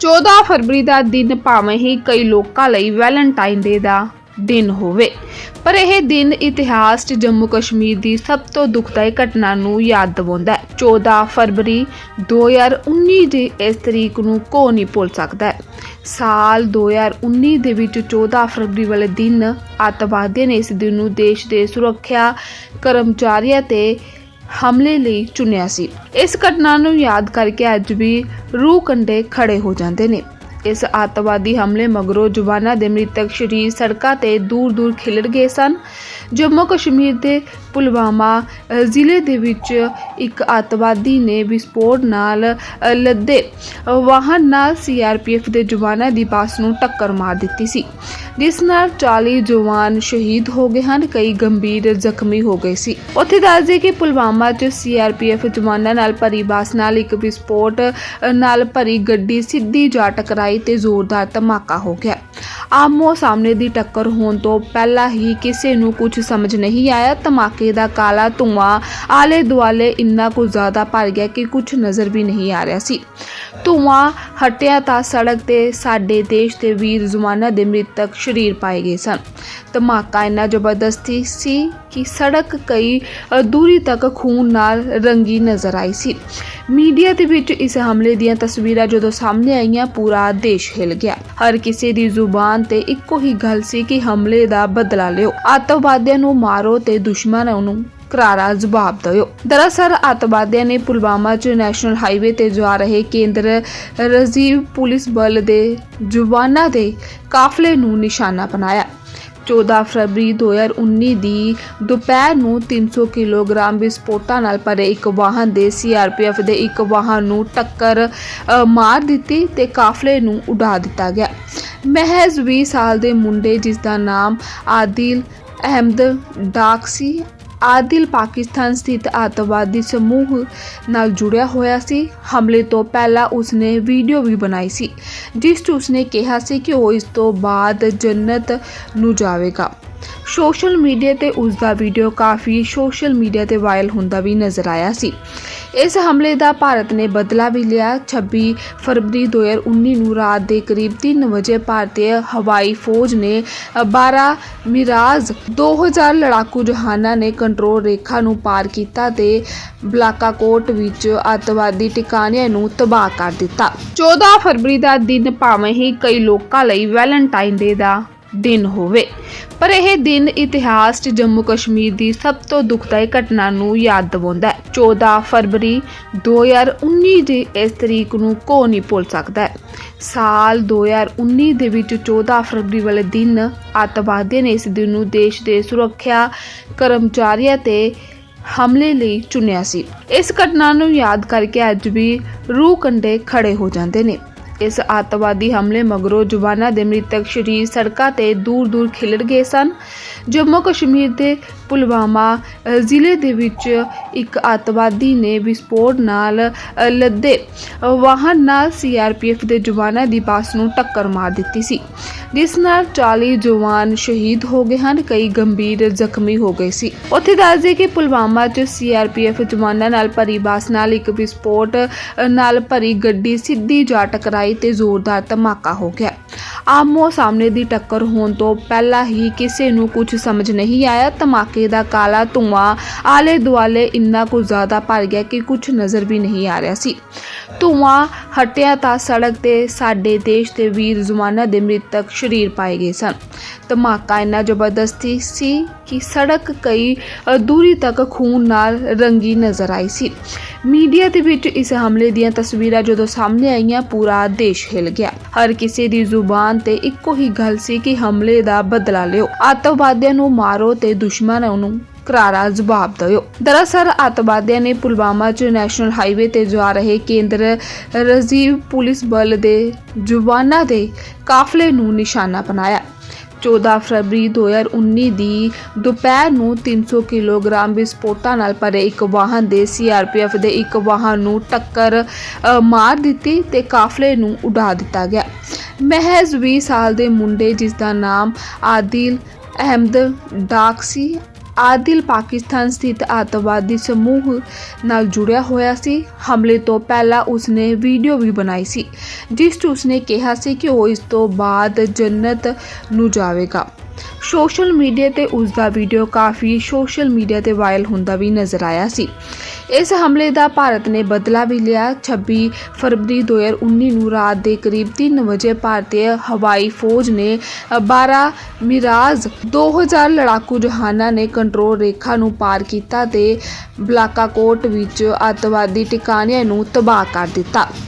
14 ਫਰਵਰੀ ਦਾ ਦਿਨ ਭਾਵੇਂ ਹੀ ਕਈ ਲੋਕਾਂ ਲਈ ਵੈਲੈਂਟਾਈਨ ਡੇ ਦਾ ਦਿਨ ਹੋਵੇ, ਪਰ ਇਹ ਦਿਨ ਇਤਿਹਾਸ 'ਚ ਜੰਮੂ ਕਸ਼ਮੀਰ ਦੀ ਸਭ ਤੋਂ ਦੁਖਦਾਈ ਘਟਨਾ ਨੂੰ ਯਾਦ ਦਿਵਾਉਂਦਾ ਹੈ। 14 ਫਰਵਰੀ 2019 ਦੀ ਇਸ ਤਰੀਕ ਨੂੰ ਕੋ ਨਹੀਂ ਭੁੱਲ ਸਕਦਾ ਹੈ। ਸਾਲ 2019 ਦੇ ਵਿੱਚ 14 ਫਰਵਰੀ ਵਾਲੇ ਦਿਨ ਅੱਤਵਾਦੀਆਂ ਨੇ ਇਸ ਦਿਨ ਨੂੰ ਦੇਸ਼ ਦੇ ਸੁਰੱਖਿਆ ਕਰਮਚਾਰੀਆਂ ਤੇ ਹਮਲੇ ਲਈ ਚੁਣਿਆ ਸੀ। ਇਸ ਘਟਨਾ ਨੂੰ ਯਾਦ ਕਰਕੇ ਅੱਜ ਵੀ ਰੂਹ ਕੰਡੇ ਖੜੇ ਹੋ ਜਾਂਦੇ ਨੇ। ਇਸ ਆਤਵਾਦੀ ਹਮਲੇ ਮਗਰੋਂ ਜਵਾਨਾਂ ਦੇ ਮ੍ਰਿਤਕ ਸ਼ਰੀਰ ਸੜਕਾਂ ਤੇ ਦੂਰ-ਦੂਰ ਖਿਲਰ ਗਏ ਸਨ। ਜੰਮੂ ਕਸ਼ਮੀਰ ਦੇ ਪੁਲਵਾਮਾ ਜ਼ਿਲ੍ਹੇ ਦੇ ਵਿੱਚ ਇੱਕ ਆਤਵਾਦੀ ਨੇ ਵਿਸਫੋਟ ਨਾਲ ਲੱਦੇ ਵਾਹਨ ਨਾਲ ਸੀਆਰਪੀਐਫ ਦੇ ਜਵਾਨਾਂ ਦੀ ਬੱਸ ਨੂੰ ਟੱਕਰ ਮਾਰ ਦਿੱਤੀ ਸੀ। ਜਿਸ ਨਾਲ 40 ਜਵਾਨ ਸ਼ਹੀਦ ਹੋ ਗਏ ਹਨ, ਕਈ ਗੰਭੀਰ ਜ਼ਖਮੀ ਹੋ ਗਏ ਸੀ। ਉੱਥੇ ਦੱਸਦੇ ਕਿ ਪੁਲਵਾਮਾ 'ਚ ਸੀਆਰਪੀਐਫ ਜਵਾਨਾਂ ਨਾਲ ਭਰੀ ਬੱਸ ਨਾਲ ਇੱਕ ਵਿਸਫੋਟ ਨਾਲ ਭਰੀ ਗੱਡੀ ਸਿੱਧੀ ਜਾ ਟਕਰਾਈ ਤੇ ਜ਼ੋਰਦਾਰ ਧਮਾਕਾ ਹੋ ਗਿਆ। ਆਮੋ ਸਾਹਮਣੇ ਦੀ ਟੱਕਰ ਹੋਣ ਤੋਂ ਪਹਿਲਾਂ ਹੀ ਕਿਸੇ ਨੂੰ ਕੁਝ ਸਮਝ ਨਹੀਂ ਆਇਆ। ਧਮਾਕੇ ਦਾ ਕਾਲਾ ਧੂਆਂ ਆਲੇ ਦੁਆਲੇ ਇੰਨਾ ਕੁ ਜ਼ਿਆਦਾ ਭਰ ਗਿਆ ਕਿ ਕੁਝ ਨਜ਼ਰ ਵੀ ਨਹੀਂ ਆ ਰਿਹਾ ਸੀ। ਧੂਆਂ ਹਟਿਆ ਤਾਂ ਸੜਕ ਤੇ ਸਾਡੇ ਦੇਸ਼ ਦੇ ਵੀਰ ਜ਼ਮਾਨਾ ਦੇ ਮ੍ਰਿਤਕ ਸ਼ਰੀਰ ਪਾਏ ਗਏ ਸਨ। ਧਮਾਕਾ ਇੰਨਾ ਜ਼ਬਰਦਸਤੀ ਸੀ ਕਿ ਸੜਕ ਕਈ ਦੂਰੀ ਤੱਕ ਖੂਨ ਨਾਲ ਰੰਗੀ ਨਜ਼ਰ ਆਈ ਸੀ। ਮੀਡੀਆ ਦੇ ਵਿੱਚ ਇਸ ਹਮਲੇ ਦੀਆਂ ਤਸਵੀਰਾਂ ਜਦੋਂ ਸਾਹਮਣੇ ਆਈਆਂ, ਪੂਰਾ ਦੇਸ਼ ਹਿਲ ਗਿਆ। ਹਰ ਕਿਸੇ ਦੀ ਜ਼ੁਬਾਨ ਤੇ ਇੱਕੋ ਹੀ ਗੱਲ ਸੀ ਕਿ ਹਮਲੇ ਦਾ ਬਦਲਾ ਲਿਓ। ਆਤੰਕਵਾਦੀਆਂ ਨੂੰ ਮਾਰੋ ਤੇ ਦੁਸ਼ਮਣਾਂ ਨੂੰ ਕਰਾਰਾ ਜਵਾਬ ਦਿਓ। ਦਰਅਸਲ ਅਤਵਾਦੀਆਂ ਨੇ ਪੁਲਵਾਮਾ 'ਚ ਨੈਸ਼ਨਲ ਹਾਈਵੇ ਤੇ ਜਾ ਰਹੇ ਕੇਂਦਰ ਰਜ਼ੀਵ ਪੁਲਿਸ ਬਲ ਦੇ ਜਵਾਨਾਂ ਦੇ ਕਾਫਲੇ ਨੂੰ ਨਿਸ਼ਾਨਾ ਬਣਾਇਆ। 14 ਫਰਵਰੀ 2019 ਦੀ ਦੁਪਹਿਰ ਨੂੰ 300 ਕਿਲੋਗ੍ਰਾਮ ਵਿਸਫੋਟਾਂ ਨਾਲ ਭਰੇ ਇੱਕ ਵਾਹਨ ਦੇ ਸੀਆਰਪੀਐਫ ਦੇ ਇੱਕ ਵਾਹਨ ਨੂੰ ਟੱਕਰ ਮਾਰ ਦਿੱਤੀ ਤੇ ਕਾਫਲੇ ਨੂੰ ਉਡਾ ਦਿੱਤਾ ਗਿਆ। ਮਹਿਜ਼ 20 ਸਾਲ ਦੇ ਮੁੰਡੇ ਜਿਸ ਦਾ ਨਾਮ ਆਦਿਲ ਅਹਿਮਦ ਡਾਕ ਸੀ ਆਦਿਲ ਪਾਕਿਸਤਾਨ ਸਥਿਤ ਆਤੰਕਵਾਦੀ ਸਮੂਹ ਨਾਲ ਜੁੜਿਆ ਹੋਇਆ ਸੀ। ਹਮਲੇ ਤੋਂ ਪਹਿਲਾਂ ਉਸਨੇ ਵੀਡੀਓ ਵੀ ਬਣਾਈ ਸੀ, ਜਿਸ 'ਚ ਉਸਨੇ ਕਿਹਾ ਸੀ ਕਿ ਉਹ ਇਸ ਤੋਂ ਬਾਅਦ ਜੰਨਤ ਨੂੰ ਜਾਵੇਗਾ। ਸੋਸ਼ਲ ਮੀਡੀਆ ਤੇ ਉਸ ਦਾ ਵੀਡੀਓ ਕਾਫੀ ਸੋਸ਼ਲ ਮੀਡੀਆ ਤੇ ਵਾਇਰਲ ਹੁੰਦਾ ਵੀ ਨਜ਼ਰ ਆਇਆ ਸੀ। ਇਸ ਹਮਲੇ ਦਾ ਭਾਰਤ ਨੇ ਬਦਲਾ ਵੀ ਲਿਆ। 26 ਫਰਵਰੀ 2019 ਨੂੰ ਰਾਤ ਦੇ ਕਰੀਬ 3 ਵਜੇ ਭਾਰਤੀ ਹਵਾਈ ਫੌਜ ਨੇ ਅ, 12 ਮਿਰਾਜ 2000 ਲੜਾਕੂ ਜਹਾਨਾਂ ਨੇ ਕੰਟਰੋਲ ਰੇਖਾ ਨੂੰ ਪਾਰ ਕੀਤਾ ਤੇ ਬਲਾਕਾਕੋਟ ਵਿੱਚ ਅੱਤਵਾਦੀ ਟਿਕਾਣਿਆਂ ਨੂੰ ਤਬਾਹ ਕਰ ਦਿੱਤਾ। 14 ਫਰਵਰੀ ਦਾ ਦਿਨ ਭਾਵੇਂ ਹੀ ਕਈ ਲੋਕਾਂ ਲਈ ਵੈਲੈਂਟਾਈਨ ਡੇ ਦਾ ਦਿਨ ਹੋਵੇ। ਪਰ ਇਹ ਦਿਨ ਇਤਿਹਾਸ 'ਚ ਜੰਮੂ ਕਸ਼ਮੀਰ ਦੀ ਸਭ ਤੋਂ ਦੁਖਦਾਈ ਘਟਨਾ ਨੂੰ ਯਾਦ ਦਿਵਾਉਂਦਾ ਹੈ। 14 ਫਰਵਰੀ 2019 ਦੀ ਇਸ ਤਰੀਕ ਨੂੰ ਕੋ ਨਹੀਂ ਭੁੱਲ ਸਕਦਾ ਹੈ। ਸਾਲ 2019 ਦੇ ਵਿੱਚ 14 ਫਰਵਰੀ ਵਾਲੇ ਦਿਨ ਅੱਤਵਾਦੀਆਂ ਨੇ ਇਸ ਦਿਨ ਨੂੰ ਦੇਸ਼ ਦੇ ਸੁਰੱਖਿਆ ਕਰਮਚਾਰੀਆਂ ਤੇ ਹਮਲੇ ਲਈ ਚੁਣਿਆ ਸੀ। ਇਸ ਘਟਨਾ ਨੂੰ ਯਾਦ ਕਰਕੇ ਅੱਜ ਵੀ ਰੂਹ ਕੰਡੇ ਖੜੇ ਹੋ ਜਾਂਦੇ ਨੇ। ਇਸ ਆਤੰਕਵਾਦੀ ਹਮਲੇ ਮਗਰੋਂ ਜਵਾਨਾਂ ਦੇ ਮ੍ਰਿਤਕ ਸ਼ਰੀਰ ਸੜਕਾਂ ਤੇ ਦੂਰ-ਦੂਰ ਖਿਲਰ ਗਏ ਸਨ। ਜੰਮੂ ਕਸ਼ਮੀਰ ਦੇ ਪੁਲਵਾਮਾ ਜ਼ਿਲ੍ਹੇ ਦੇ ਵਿੱਚ ਇੱਕ ਆਤੰਕਵਾਦੀ ਨੇ ਵਿਸਫੋਟ ਨਾਲ ਲੱਦੇ ਵਾਹਨ ਨਾਲ ਸੀਆਰਪੀਐਫ ਦੇ ਜਵਾਨਾਂ ਦੀ ਬੱਸ ਨੂੰ ਟੱਕਰ ਮਾਰ ਦਿੱਤੀ ਸੀ। ਜਿਸ ਨਾਲ 40 ਜਵਾਨ ਸ਼ਹੀਦ ਹੋ ਗਏ ਹਨ, ਕਈ ਗੰਭੀਰ ਜ਼ਖਮੀ ਹੋ ਗਏ ਸੀ। ਉੱਥੇ ਦੱਸਦੇ ਕਿ ਪੁਲਵਾਮਾ 'ਚ ਸੀਆਰਪੀਐਫ ਜਵਾਨਾਂ ਨਾਲ ਭਰੀ ਬੱਸ ਨਾਲ ਇੱਕ ਵਿਸਫੋਟ ਨਾਲ ਭਰੀ ਗੱਡੀ ਸਿੱਧੀ ਜਾ ਟਕਰਾਈ ਤੇ ਜ਼ੋਰਦਾਰ ਧਮਾਕਾ ਹੋ ਗਿਆ। ਆਮੋ ਸਾਹਮਣੇ ਦੀ ਟੱਕਰ ਹੋਣ ਤੋਂ ਪਹਿਲਾਂ ਹੀ ਕਿਸੇ ਨੂੰ ਕੁਝ ਸਮਝ ਨਹੀਂ ਆਇਆ। ਧਮਾਕੇ ਦਾ ਕਾਲਾ ਧੂਆਂ ਆਲੇ ਦੁਆਲੇ ਇੰਨਾ ਕੁ ਜ਼ਿਆਦਾ ਭਰ ਗਿਆ ਕਿ ਕੁਝ ਨਜ਼ਰ ਵੀ ਨਹੀਂ ਆ ਰਿਹਾ ਸੀ। ਧੂਆਂ ਹਟਿਆ ਤਾਂ ਸੜਕ ਤੇ ਸਾਡੇ ਦੇਸ਼ ਦੇ ਵੀਰ ਜ਼ਮਾਨਾ ਦੇ ਮ੍ਰਿਤਕ ਸ਼ਰੀਰ ਪਾਏ ਗਏ ਸਨ। ਧਮਾਕਾ ਇੰਨਾ ਜ਼ਬਰਦਸਤੀ ਸੀ ਕਿ ਸੜਕ ਕਈ ਦੂਰੀ ਤੱਕ ਖੂਨ ਨਾਲ ਰੰਗੀ ਨਜ਼ਰ ਆਈ ਸੀ। ਮੀਡੀਆ ਦੇ ਵਿੱਚ ਇਸ ਹਮਲੇ ਦੀਆਂ ਤਸਵੀਰਾਂ ਜਦੋਂ ਸਾਹਮਣੇ ਆਈਆਂ, ਪੂਰਾ ਦੇਸ਼ ਹਿਲ ਗਿਆ। ਹਰ ਕਿਸੇ ਦੀ ਜ਼ੁਬਾਨ ਤੇ ਇੱਕੋ ਹੀ ਗੱਲ ਸੀ ਕਿ ਹਮਲੇ ਦਾ ਬਦਲਾ ਲਿਓ। ਆਤੰਕਵਾਦੀਆਂ ਨੂੰ ਮਾਰੋ ਤੇ ਦੁਸ਼ਮਣਾਂ ਨੂੰ ਕਰਾਰਾ ਜਵਾਬ ਦਿਓ। ਦਰਅਸਲ ਅੱਤਵਾਦੀਆਂ ਨੇ ਪੁਲਵਾਮਾ 'ਚ ਨੈਸ਼ਨਲ ਹਾਈਵੇ ਤੇ ਜਾ ਰਹੇ ਕੇਂਦਰ ਰਜ਼ੀਵ ਪੁਲਿਸ ਬਲ ਦੇ ਜਵਾਨਾਂ ਦੇ ਕਾਫਲੇ ਨੂੰ ਨਿਸ਼ਾਨਾ ਬਣਾਇਆ। 14 ਫਰਵਰੀ 2019 ਦੀ ਦੁਪਹਿਰ ਨੂੰ 300 ਕਿਲੋਗ੍ਰਾਮ ਵਿਸਫੋਟਾਂ ਨਾਲ ਭਰੇ ਇੱਕ ਵਾਹਨ ਦੇ ਸੀਆਰਪੀਐਫ ਦੇ ਇੱਕ ਵਾਹਨ ਨੂੰ ਟੱਕਰ ਮਾਰ ਦਿੱਤੀ ਤੇ ਕਾਫਲੇ ਨੂੰ ਉਡਾ ਦਿੱਤਾ ਗਿਆ। ਮਹਿਜ਼ 20 ਸਾਲ ਦੇ ਮੁੰਡੇ ਜਿਸ ਦਾ ਨਾਮ ਆਦਿਲ ਅਹਿਮਦ ਡਾਕ ਸੀ ਆਦਿਲ ਪਾਕਿਸਤਾਨ ਸਥਿਤ ਅੱਤਵਾਦੀ ਸਮੂਹ ਨਾਲ ਜੁੜਿਆ ਹੋਇਆ ਸੀ। ਹਮਲੇ ਤੋਂ ਪਹਿਲਾਂ ਉਸਨੇ ਵੀਡੀਓ ਵੀ ਬਣਾਈ ਸੀ, ਜਿਸ 'ਚ ਉਸਨੇ ਕਿਹਾ ਸੀ ਕਿ ਉਹ ਇਸ ਤੋਂ ਬਾਅਦ ਜੰਨਤ ਨੂੰ ਜਾਵੇਗਾ। ਸੋਸ਼ਲ ਮੀਡੀਆ ਤੇ ਉਸ ਦਾ ਵੀਡੀਓ ਕਾਫੀ ਸੋਸ਼ਲ ਮੀਡੀਆ ਤੇ ਵਾਇਰਲ ਹੁੰਦਾ ਵੀ ਨਜ਼ਰ ਆਇਆ ਸੀ। ਇਸ ਹਮਲੇ ਦਾ ਭਾਰਤ ਨੇ ਬਦਲਾ ਵੀ ਲਿਆ। 26 ਫਰਵਰੀ 2019 ਨੂੰ ਰਾਤ ਦੇ ਕਰੀਬ 3 ਵਜੇ ਭਾਰਤੀ ਹਵਾਈ ਫੌਜ ਨੇ 12 ਮਿਰਾਜ 2000 ਲੜਾਕੂ ਜਹਾਨਾਂ ਨੇ ਕੰਟਰੋਲ ਰੇਖਾ ਨੂੰ ਪਾਰ ਕੀਤਾ ਤੇ ਬਲਾਕਾਕੋਟ ਵਿੱਚ ਅੱਤਵਾਦੀ ਟਿਕਾਣਿਆਂ ਨੂੰ ਤਬਾਹ ਕਰ ਦਿੱਤਾ।